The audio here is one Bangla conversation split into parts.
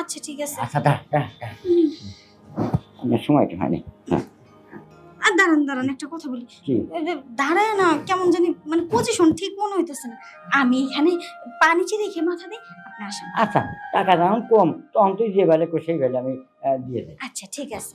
আচ্ছা ঠিক আছে। আচ্ছা দাঁড়া দাঁড়া, দাঁড়া। সময় তো হয়নি হ্যাঁ, আর দাঁড়ান দাঁড়ান একটা কথা বলি। দাঁড়ায় না কেমন জানি মানে পজিশন ঠিক মনে হইতেছে না। আমি এখানে পানি চেয়ে রেখে মাথা দিই আপনি আসেন। আচ্ছা টাকা দাম কম। তখন তুই যে বেলা সেই বেলা আমি দিয়ে দেয় আচ্ছা ঠিক আছে।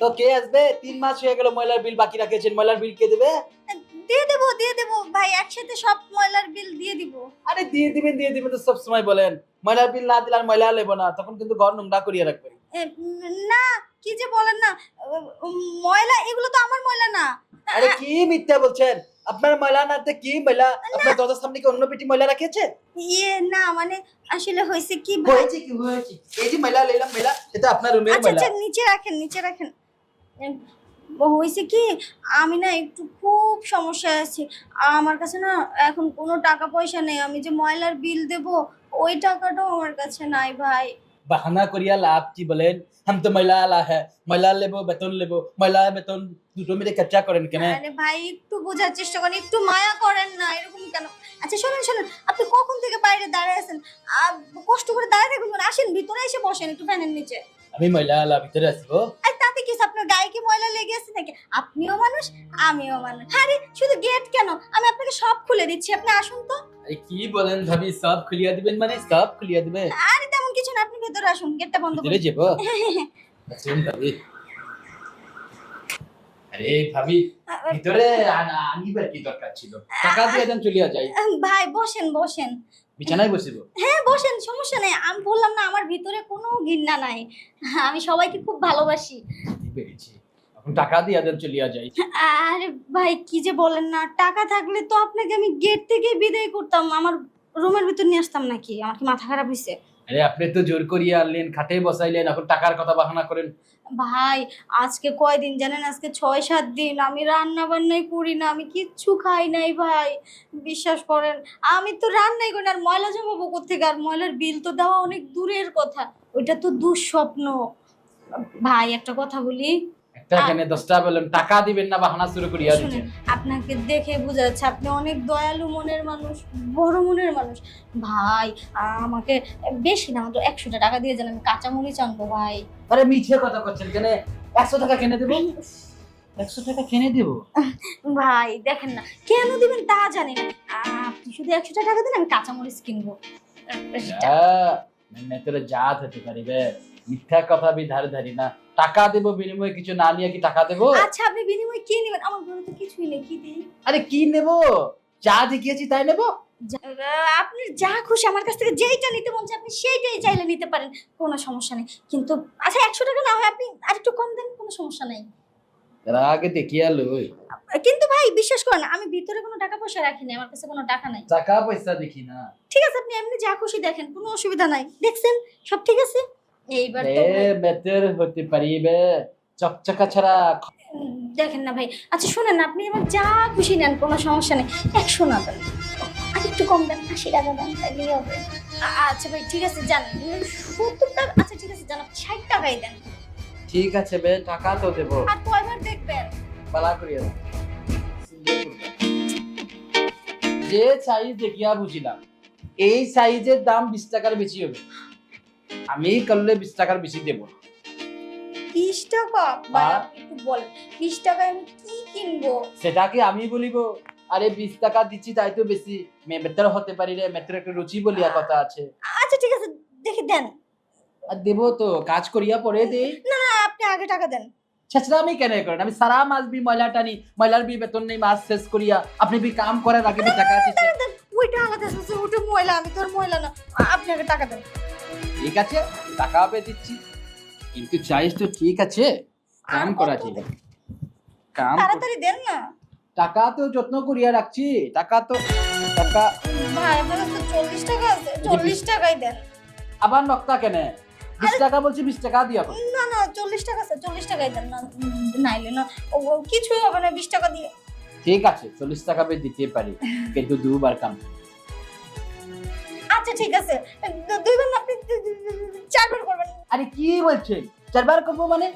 তো কে আসবে? তিন মাস হয়ে গেল ময়লার বিল বাকি রাখেছেন ময়লার বিল কে দেবে? দিয়ে দেবো দিয়ে দেবো। ভাই একসাথে সব ময়লার বিল দিয়ে দিব। আরে দিয়ে দিবেন দিয়ে দিবেন তো সব সময় বলেন। ময়লার বিল না দিলে আর ময়লা লেবো না। তখন কিন্তু ঘর নোংরা করিয়ে রাখবেন। না কি যে বলেন না। ময়লা এগুলো তো আমার ময়লা না। আরে কি মিথ্যা বলছেন? আপনার ময়লা না তো কি ময়লা? আপনার দরজার সামনে কি অন্য পেটি ময়লা রাখিয়েছে? ইয়ে না মানে আসলে হয়েছে কি ভাই? হয়েছে কি হয়েছে এই যে ময়লা লইলাম ময়লা এটা আপনার রুমের আচ্ছা ময়লা। আচ্ছা নিচে রাখেন নিচে রাখেন। হয়েছে কি আমি না একটু খুব সমস্যায় আছি। আমার কাছে না এখন কোনো টাকা পয়সা নেই। আমি যে ময়লার বিল দেব ওই টাকাটাও আমার কাছে নাই ভাই। বাহানা করিয়া লাভ কি বলেন? হাম তো ময়লা আলা হ্যাঁ ময়লা লেবো বেতন লেবো। ময়লা বেতন দুটো মিলে খরচা করেন কেন? আরে ভাই একটু বোঝার চেষ্টা করেন একটু মায়া করেন না এরকম কেন? আচ্ছা শোনেন শোনেন আপনি কখন থেকে বাইরে দাঁড়িয়ে আছেন? কষ্ট করে দাঁড়িয়ে থাকুন আসেন ভিতরে এসে বসেন একটু ফ্যানের নিচে। আমি ময়লা আলা ভিতরে আসব আর তাতে কি আপনার গায়ে কি ময়লা লেগে আছে নাকি? আপনিও মানুষ আমিও মানুষ। আরে শুধু গেট কেন? আমি আপনাকে সব খুলে দিচ্ছি। আপনি আসুন তো। আরে কি বলেন ভাবি সব খুলিয়া দিবেন মানে? সব খুলিয়া দিবে আরে তেমন কিছু না আপনি ভেতরে আসুন গেটটা বন্ধ ভিতরে করুন। যাব? আসুন ভাবি। আরে ভাবি ভিতরে আনা- আনিবার কি দরকার ছিল? টাকা দিয়ে দেন চলিয়া যাই। ভাই বসেন বসেন। বিছানায় বসিব? হ্যাঁ বসেন সমস্যা নেই। আমি বললাম না আমার ভিতরে কোনো ঘৃণা নাই। আমি সবাইকে খুব ভালোবাসি। পেরেছি এখন টাকা দিয়ে দেন চলিয়া যাই। আরে ভাই কি যে বলেন না টাকা থাকলে তো আপনাকে আমি গেট থেকে বিদায় করতাম। আমার রুমের ভিতর নিয়ে আসতাম নাকি? আমার কি মাথা খারাপ হয়েছে আরে আপনি তো জোর করিয়া আনলেন, খাটে বসাইলেন, এখন টাকার কথা বাহানা করেন। ভাই, আজকে কয়দিন জানেন? আজকে ছয়, সাত দিন। আমি রান্না বান্নাই করি না, আমি কিচ্ছু খাই নাই ভাই। বিশ্বাস করেন, আমি তো রান্নাই করি আর ময়লা জমাবো কোথেকে আর ময়লার বিল তো দেওয়া অনেক দূরের কথা। ওইটা তো দুঃস্বপ্ন। ভাই, একটা কথা বলি। এখানে দশটা বললেন টাকা দিবেন না বাহানা শুরু করিয়া দিচ্ছেন। আপনাকে দেখে বোঝা যাচ্ছে আপনি অনেক দয়ালু মনের মানুষ বড় মনের মানুষ। ভাই আমাকে বেশি না মাত্র একশোটা টাকা দিয়ে যান আমি কাঁচামরিচ আনব ভাই। আরে মিছে কথা করছেন কেন? একশো টাকা কিনে দেবো? একশো টাকা কিনে দেবো? ভাই দেখেন না কেন দিবেন তা জানি না। আপনি শুধু একশোটা টাকা দিন আমি কাঁচামরিচ কিনবো। মেতরে জাত হতে পারিবে। মিথ্যা কথা বি ধারে ধারি না। টাকা দেবো বিনিময়ে কিছু না নিয়ে কি টাকা দেবো? আচ্ছা আপনি বিনিময়ে কি নেবেন? আমার ঘরে তো কিছুই নেই কি দিই আরে কি নেব? যা দেখিয়েছি তাই নেব? আপনি যা খুশি আমার কাছ থেকে যেইটা নিতে মন চায় আপনি সেইটাই চাইলে নিতে পারেন কোনো সমস্যা নেই। কিন্তু আচ্ছা একশো টাকা না হয় আপনি আরেকটু কম দেন কোনো সমস্যা নেই। তার আগে দেখিয়া লই কিন্তু ভাই বিশ্বাস করেন আমি ভিতরে কোনো টাকা পয়সা রাখি না আমার কাছে কোনো টাকা নাই। টাকা পয়সা দেখি না। ঠিক আছে আপনি এমনি যা খুশি দেখেন কোনো অসুবিধা নাই। দেখছেন? সব ঠিক আছে? এইবার তো এ বেতের হতে পারিবে চকচকা ছাড়া দেখেন না ভাই। আচ্ছা শোনেন না আপনি এবার যা খুশি নেন কোনো সমস্যা নেই। একশো না দেন আর একটু কম দেন আশি টাকা দেন হবে। আচ্ছা ভাই ঠিক আছে জান সত্তর টাকা আচ্ছা ঠিক আছে জান ষাট টাকাই দেন। ঠিক আছে বে টাকা তো দেবো। আর কয়বার দেখবেন? করিয়া যে সাইজ দেখিয়া বুঝিলাম এই সাইজের দাম বিশ টাকার বেশি হবে। আমি করলে বিশ টাকার বেশি দেবো বিশ টাকা? ভাই হ্যাঁ। একটু বলেন বিশ টাকায় আমি কি কিনবো? সেটাকে আমি বলিব? আরে বিশ টাকা দিচ্ছি তাই তো বেশি। মে- হতে পারি রে মেতের একটা রুচি বলিয়া কথা আছে। আচ্ছা ঠিক আছে দেখে দেন। আর দেবো তো কাজ করিয়া পরে দে। না আপনি আগে টাকা দেন। ছেছরা আমি কেন করেন? আমি সারা মাস বি ময়লা টানি ময়লার বি বেতন নেই মাস শেষ করিয়া। আপনি বি কাম করার আগে টাকা আছে। ওইটা আলাদা আছে ওটা ময়লা আমি তোর ময়লা না। আপনি আগে টাকা দেন। ঠিক আছে টাকা পে দিচ্ছি। কিন্তু চাইজ তো ঠিক আছে কাম করা দেন? কাম তাড়াতাড়ি দেন না। টাকা তো যত্ন করিয়া রাখছি টাকা তো টাকা। ভাই আপনার তো চল্লিশ টাকা আছে চল্লিশ টাকাই দেন। আবার নক্তা কেনে? বিশ টাকা বলছি বিশ টাকা দিয়া না না চল্লিশ টাকা আছে চল্লিশ টাকাই দেন না নাইলে না। ও ও, কিছুই হবে না বিশ টাকা দিয়ে। ঠিক আছে চল্লিশ টাকা বে দিতে পারি কিন্তু দুবার কাম। আচ্ছা ঠিক আছে। দুইবার না আপনি চারবার করবেন। আরে কি বলছেন চারবার করব মানে?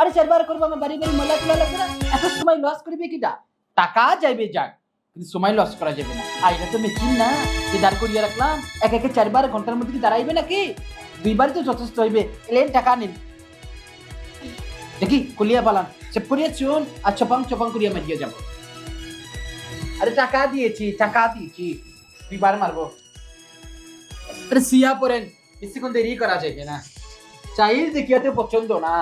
আরে চারবার করব আমার বাড়ি বাড়ি লাগবে না? এত সময় লস করবে কিটা? টাকা যাইবে যাক কিন্তু সময় লস করা যাবে না। আর এটা তো মেশিন না যে দাঁড় করিয়ে রাখলাম এক একে চারবার ঘণ্টার মধ্যে কি দাঁড়াইবে নাকি? দুইবার তো যথেষ্ট হইবে এলেন টাকা নিন। দেখি কুলিয়া পালান। সে পরিয়া চুন আর চপাং চপাং করিয়া মারিয়ে যাব। আরে টাকা দিয়েছি টাকা দিয়েছি। দুইবার মারবো। আরে সিয়া পরেন বেশিক্ষণ দেরি করা যাবে না। চাইল দেখিয়াতে পছন্দ না।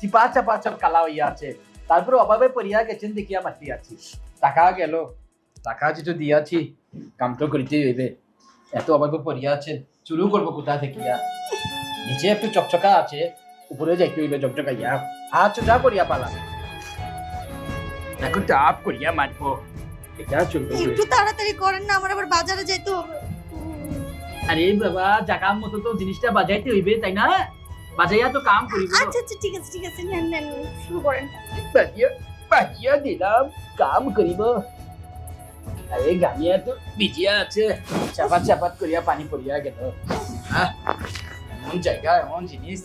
চিপা চাপা চাপ কালা হইয়া আছে। তারপর অভাবে পড়িয়া গেছেন দেখিয়া মাতি আছি। টাকা গেল। টাকা যেটা দিয়াছি, কাম তো করিতে হইবে। এত অভাবে পড়িয়া আছেন শুরু করব কোথা দেখিয়া? নিচে একটু চকচকা আছে, উপরে যাইতে হইবে চকচকা ইয়া হাত সোজা করিয়া পালা এখন টাপ করিয়া মারবো। এটা চলবে একটু তাড়াতাড়ি করেন না আমার আবার বাজারে যেতে হবে। আরে বাবা জাকাম মতো তো জিনিসটা বাজাইতে হইবে তাই না? বাজাইয়া তো কাম করিব। আচ্ছা আচ্ছা ঠিক আছে ঠিক আছে নেন নেন শুরু করেন। বাজিয়া বাজিয়া দিলাম কাম করিব। আরে গামিয়া তো বিজিয়া আছে চাপাত চাপাত করিয়া পানি পড়িয়া গেল। এমন জায়গা এমন জিনিস।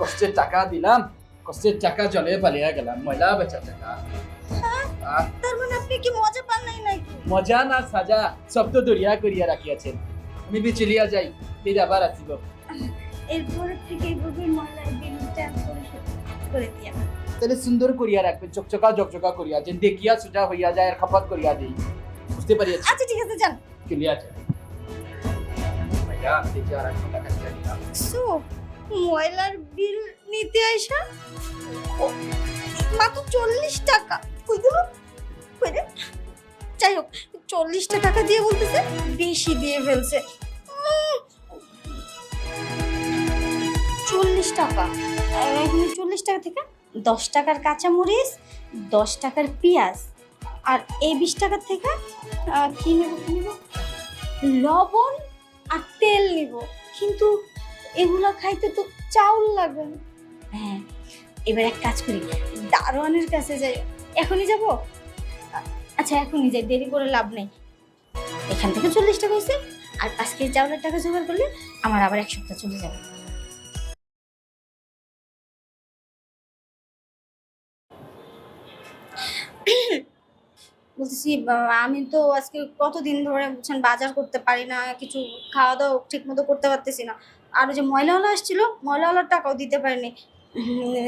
কষ্টের টাকা দিলাম কষ্টের টাকা জলে পালিয়া গেলাম ময়লা বেচা টাকা। আহ, তার মানে আপনি কি মজা পান নাই নাকি? মজা না সাজা সব তো দরিয়া করিয়া রাখিয়াছেন। আমি বিচলিয়া যাই ফির আবার আসিব। এরপরে থেকে এইভাবে ময়লার বিলটা পরিশোধ করে দিয়া। তাহলে সুন্দর করিয়া রাখবেন চকচকা চকচকা করিয়া। যেন দেখিয়া সোজা হইয়া যায় আর খপত করিয়া দেই। বুঝতে পারিয়াছি আচ্ছা ঠিক আছে যান। দিয়ে দিলাম। সো ময়লার বিল নিতে আইসা? মাত্র চল্লিশ টাকা। রে? যাই হোক, চল্লিশটা টাকা দিয়ে বলতেছে, বেশি দিয়ে ফেলছে। চল্লিশ টাকা। আর চল্লিশ টাকা থেকে দশ টাকার কাঁচামরিচ, দশ টাকার পেঁয়াজ, আর এই বিশ টাকার থেকে কি নেব কি নেব? লবণ আর তেল নিব। কিন্তু এগুলো খাইতে তো চাউল লাগবে হ্যাঁ এবার এক কাজ করি, দারোয়ানের কাছে যাই। এখনই যাব? আচ্ছা এখনই যাই দেরি করে লাভ নেই। এখান থেকে চল্লিশ টাকা হয়েছে, আর পাঁচ কেজি চাউলের টাকা জোগাড় করলে, আমার আবার এক সপ্তাহ চলে যাবে। বলতেছি আমি তো আজকে কতদিন ধরে বুঝছেন বাজার করতে পারি না, কিছু খাওয়া দাওয়া ঠিক মতো করতে পারতেছি না। আর যে ময়লাওয়ালা আসছিল, ময়লাওয়ালার টাকাও দিতে পারিনি।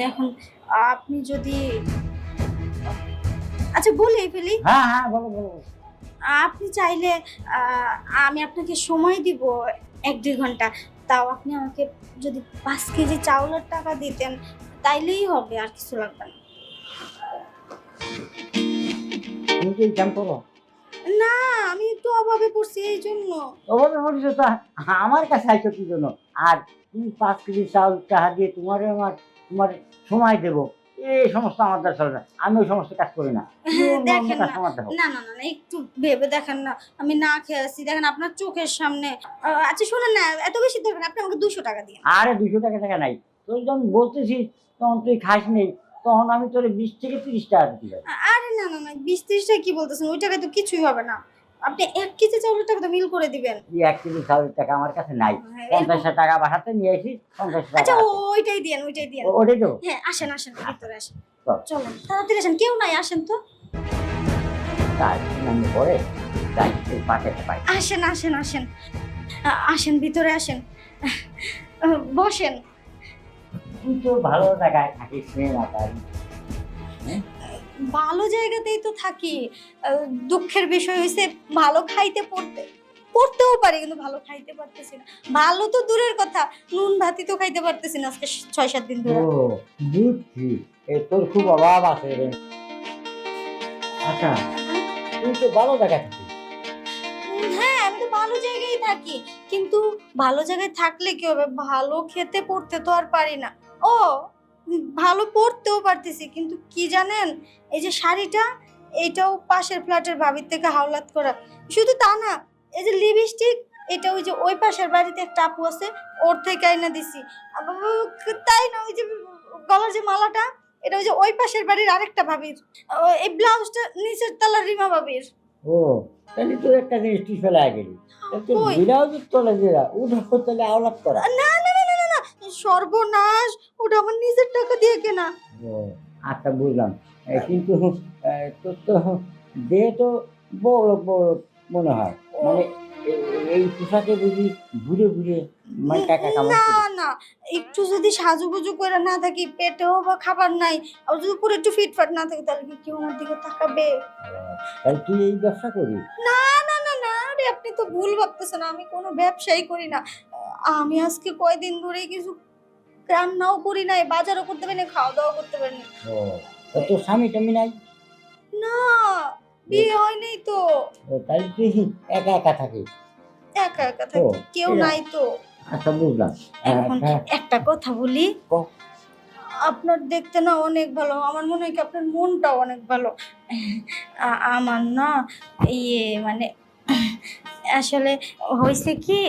এখন আপনি যদি আচ্ছা বলি ফেলি। হ্যাঁ হ্যাঁ বলো বলো। আপনি চাইলে আমি আপনাকে সময় দিব এক দুই ঘণ্টা। তাও আপনি আমাকে যদি পাঁচ কেজি চাউলের টাকা দিতেন তাইলেই হবে আর কিছু লাগবে না। তুমি কি কাম করো না আমি একটু অভাবে পড়ছি এই জন্য। ওভাবে বলিস তো? আমার কাছে আইছো কি জন্য? আর তুমি পাঁচ কেজি চাউল টাকা দিয়ে তোমারে আমার তোমার সময় দেবো। এই সমস্ত আমার দ্বারা চলে না। আমি ওই সমস্ত কাজ করি না। দেখেন না। না না না একটু ভেবে দেখেন না। আমি না খেয়ে আসছি দেখেন আপনার চোখের সামনে। আচ্ছা শোনেন না এত বেশি দেবেন আপনি আমাকে দুশো টাকা দিন আরে দুশো টাকা টাকা নাই। তুই যখন বলতেছি তখন তুই খাস নেই তখন আমি তোর বিশ থেকে তিরিশ টাকা দিতে আরে না না না বিশ ত্রিশ টাকা কি বলতেছেন? ওই টাকায় তো কিছুই হবে না। আপনি এক কেজি চাউলের টাকা তো মিল করে দিবেন। এই এক কেজি চাউলের টাকা আমার কাছে নাই। হ্যাঁ, পঞ্চাশ টাকা বাসাতে নিয়ে আসি পঞ্চাশ টাকা আচ্ছা ওইটাই দিয়েন ওইটাই দিয়েন। ওটাই তো হ্যাঁ আসেন আসেন ভিতরে আসেন। চল। চলেন তাড়াতাড়ি আসেন কেউ নাই আসেন তো। যাই পাশে পাই। আসেন আসেন আসেন। আসেন ভিতরে আসেন। বসেন। তুই তো ভালো জায়গায় থাকিস রে না তাই ভালো জায়গাতেই তো থাকি। দুঃখের বিষয় হয়েছে ভালো খাইতে পড়তে। পড়তেও পারি কিন্তু ভালো খাইতে পারতেছি না। ভালো তো দূরের কথা নুন ভাতি তো খাইতে পারতেছি না আজকে ছয় সাত দিন ধরে। বুঝছি। এই তোর খুব অভাব আছে রে। আচ্ছা তুই তো ভালো জায়গায় থাকিস। হ্যাঁ আমি তো ভালো জায়গায় থাকি। কিন্তু ভালো জায়গায় থাকলে কি হবে? ভালো খেতে পড়তে তো আর পারি না। ও ভালো পড়তেও পারতেছি কিন্তু কি জানেন এই যে শাড়িটা এটাও পাশের ফ্ল্যাটের ভাবির থেকে হাওলাত করা। শুধু তা না এই যে লিপস্টিক এটা ওই যে ওই পাশের বাড়িতে একটা আপু আছে ওর থেকে আইনা দিছি। তাই না ওই যে গলার যে মালাটা এটা ওই যে ওই পাশের বাড়ির আরেকটা ভাবির এই ব্লাউজটা নিচের তলার রিমা ভাবির ও তাহলে তো একটা জিনিস তুই ফেলে গেলি। ব্লাউজের তলে যেটা ওটা তাহলে আওলাদ করা। না না সর্বনাশ ওটা আমার নিজের টাকা দিয়ে কেনা। আচ্ছা বুঝলাম। কিন্তু তোর তো দেহ তো বড় বড় মনে হয়। মানে এই পোশাকে বুঝি ঘুরে ঘুরে মানে টাকা কামাই না না একটু যদি সাজুগুজু করে না থাকি পেটেও বা খাবার নাই আর যদি পুরো একটু ফিটফাট না থাকে তাহলে কি কেউ আমার দিকে তাকাবে? তাহলে তুই এই ব্যবসা করি না না না না আরে আপনি তো ভুল ভাবতেছেন আমি কোনো ব্যবসাই করি না। আমি আজকে কয়দিন ধরে কিছু রান্নাও করি নাই বাজারও করতে পারি না খাওয়া দাওয়া করতে পারি না ও তা তোর স্বামী টামি নাই? না বিয়ে হয়নি তো। ও তুই একা একা থাকিস? একা একা থাকি ও, কেউ এরা- নাই তো। আচ্ছা বুঝলাম। এখন হ্যাঁ, একটা কথা বলি। কও। আপনার দেখতে না অনেক ভালো আমার মনে হয় কি আপনার মনটাও অনেক ভালো। আ- আমার না ইয়ে মানে আসলে হয়েছে কি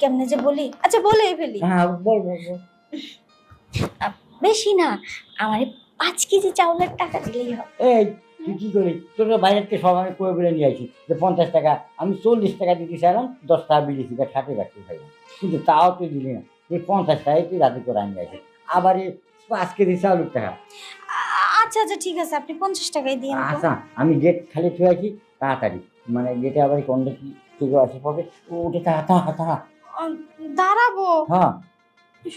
কেমনে যে বলি? আচ্ছা বলেই ফেলি। হ্যাঁ বল বল বল। বেশি না আমার পাঁচ কেজি চাউলের টাকা দিলেই হবে। এই তুই কি করি তোর বাইরের থেকে সব আমি করে বলে নিয়ে আসি। যে পঞ্চাশ টাকা আমি চল্লিশ টাকা দিতে চাইলাম দশ টাকা ষাটে রাখতে চাইলাম কিন্তু তাও তুই দিলি না। তুই পঞ্চাশ টাকায় তুই রাতে করে আনিয়ে আসি আবার এই পাঁচ কেজি চাউলের টাকা। আচ্ছা আচ্ছা ঠিক আছে আপনি পঞ্চাশ টাকাই দিয়ে। আচ্ছা আমি গেট খালি থুয়ে আছি তাড়াতাড়ি। মানে গেটে আবার কোনটা কি আসে পড়বে ও উঠে তাড়া তাড়া তাড়া। আহ, দাঁড়াবো। হ্যাঁ।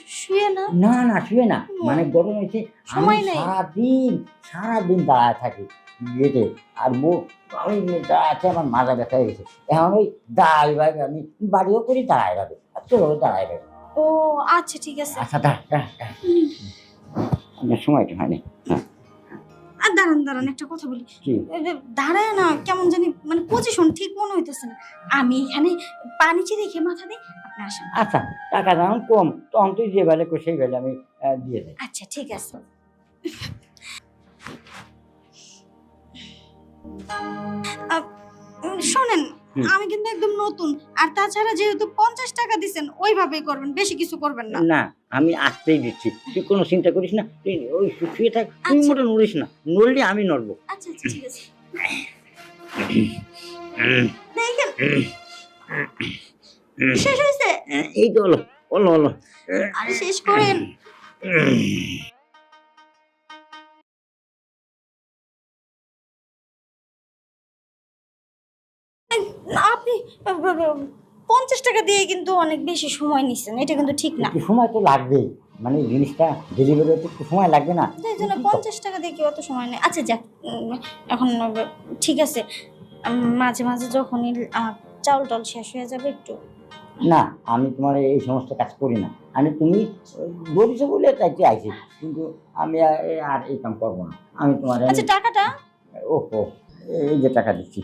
শুয়ে না? না না শুয়ে না। মানে গরম হয়েছে সময় নেই। সারাদিন সারাদিন দাঁড়ায় থাকি গেটে। আর বউ আমি দাঁড়াতে আমার মাজা ব্যথা হয়ে গেছে। এখন ওই দাঁড়াই ভাবে আমি বাড়িও করি দাঁড়াই ভাবে। আর তোর দাঁড়াই ভাবে। ও আচ্ছা ঠিক আছে। আচ্ছা দাঁড়া দাঁড়া হয়নি। আর দাঁড়ান দাঁড়ান একটা কথা বলি। কি? দাঁড়ায় না কেমন জানি মানে পজিশন ঠিক মনে হইতেছে না। আমি এখানে পানি চেয়ে রেখে মাথা দিই আপনি আসেন। আচ্ছা টাকা দাম কম। তখন তুই যে বেলা সেই বেলা আমি আহ, দিয়ে দেয় আচ্ছা ঠিক আছে। আপ- উম, শোনেন। আমি কিন্তু একদম নতুন। আর তাছাড়া যেহেতু পঞ্চাশ টাকা দিচ্ছেন ওইভাবেই করবেন বেশি কিছু করবেন না। না আমি আসতেই দিচ্ছি। তুই কোনো চিন্তা করিস না তুই ওই শু- শুয়ে থাক তুই আচ্ছা। মোটা নড়িস না নড়লে আমি নড়বো। আচ্ছা আচ্ছা ঠিক আছে। দেখেন। শেষ হয়েছে? এই তো হলো হলো হলো। আরে শেষ করেন। পঞ্চাশ টাকা দিয়ে কিন্তু অনেক বেশি সময় নিচ্ছেন এটা কিন্তু ঠিক না। একটু সময় তো লাগবেই মানে জিনিসটা ডেলিভারি হতে একটু সময় লাগবে না। তাই জন্য পঞ্চাশ টাকা দিয়ে কি অত সময় নেই আচ্ছা যাক উম, এখন ঠিক আছে। উম, মাঝে মাঝে যখনই আমার চাউল টাউল শেষ হয়ে যাবে একটু। না আমি তোমার এই সমস্ত কাজ করি না। আমি তুমি বলিস বলে চাইতে আইছি কিন্তু আমি আর- এ- আর এই কাম করব না। আমি তোমার আচ্ছা টাকাটা? ওহো এই যে টাকা দিচ্ছি।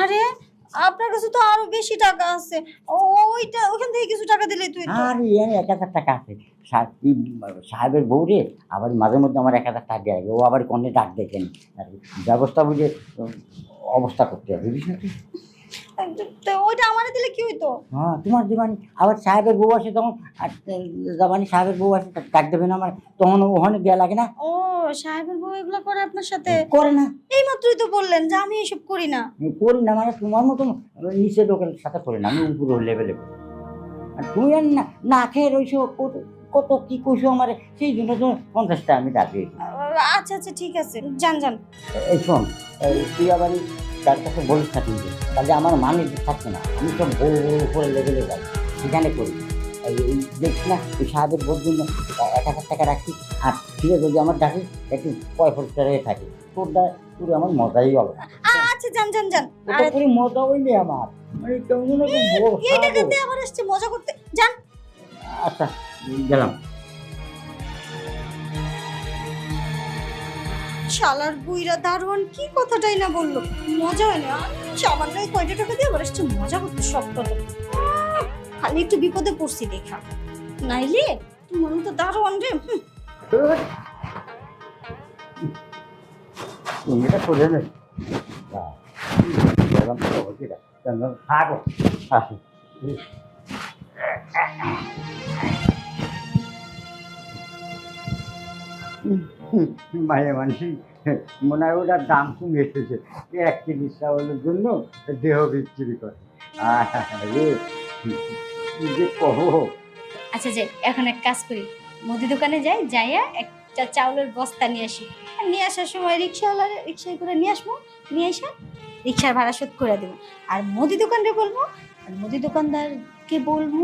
আরে, আপনার কাছে তো আরও বেশি টাকা আছে। ওইটা, ওখান থেকে কিছু টাকা দিলে তুই আরে ইয়ার এক হাজার টাকা আছে। সাহেবের বউ রে, আবার মাঝে মধ্যে আমার এক হাজার টাকা দেয়। ও আবার কনে ডাক দেখেন। ব্যবস্থা বুঝে অবস্থা করতে হবে, বুঝলি? তো ওইটা আমারে দিলে কি হইতো? হ্যাঁ তোমার দিবানি আবার সাহেবের বউ আসে তখন জাবানি সাহেবের বউ আসে ডাক দেবে না আমার তখন ওখানে দেওয়া লাগে না। ও সাহেবের বউ এগুলো করে আপনার সাথে? করে না। এই মাত্রই তো বললেন যে আমি এসব করি না। করি না মানে তোমার মতন নিচে লোকের সাথে করি না আমি উপরে লেভেলে করি। আর তুমি আর না না খেয়ে রয়েছো কত কত কি কইছো আমার সেই জন্য তো পঞ্চাশটা আমি ডাকি আচ্ছা আচ্ছা ঠিক আছে। যান যান। এই শোন তুই আবার তার কাছে বলিস না যে তাহলে আমার মানে থাকছে না। আমি সব বড় বড় উপরে লেভেলে যাই সেখানে করি এই দেখছি না ওই সাহেবের বোর জন্য এক হাজার টাকা রাখছি আর ঠিক আছে যদি আমার ডাকি একটু পয়সা রয়ে থাকে। তোর দ্বারা তোর আমার মজাই হবে আচ্ছা যান যান যান। ওটা করে মজা হইলে আমার। মানে কেমন একটা বড় মজা করতে। যান। আচ্ছা গেলাম। শালার বুইরা দারোয়ান, কি কথাটাই না বলল? মজা হয় না সামান্য এই কয়টা টাকা দিয়ে আবার আসছে মজা করতে সব খালি একটু বিপদে পড়ছি দেখা। নাইলে তোমার মতো দারোয়ান রে তুমি তো মানুষই মনে হয় ওটার দাম কমে এসেছে। এক তিরিশ চাউলের জন্য দেহ বিক্রি করে। যে আচ্ছা যে এখন এক কাজ করি। মুদি দোকানে যাই, যাইয়া একটা চাউলের বস্তা নিয়ে আসি। নিয়ে আসার সময় রিক্সাওয়ালা, রিক্সায় করে নিয়ে আসব, নিয়ে এসে রিক্সার ভাড়া শোধ করে দেবো। আর মুদি দোকানরে বলব, আর মুদি দোকানদারকে বলব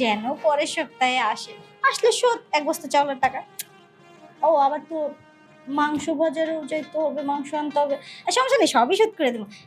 যেন পরের সপ্তাহে আসে। আসলে শোধ, এক বস্তা চাউলের টাকা। ও, আবার তো মাংস বাজারেও যাইতে হবে, মাংস আনতে হবে। সমস্যা নেই, সবই শোধ করে দেবো।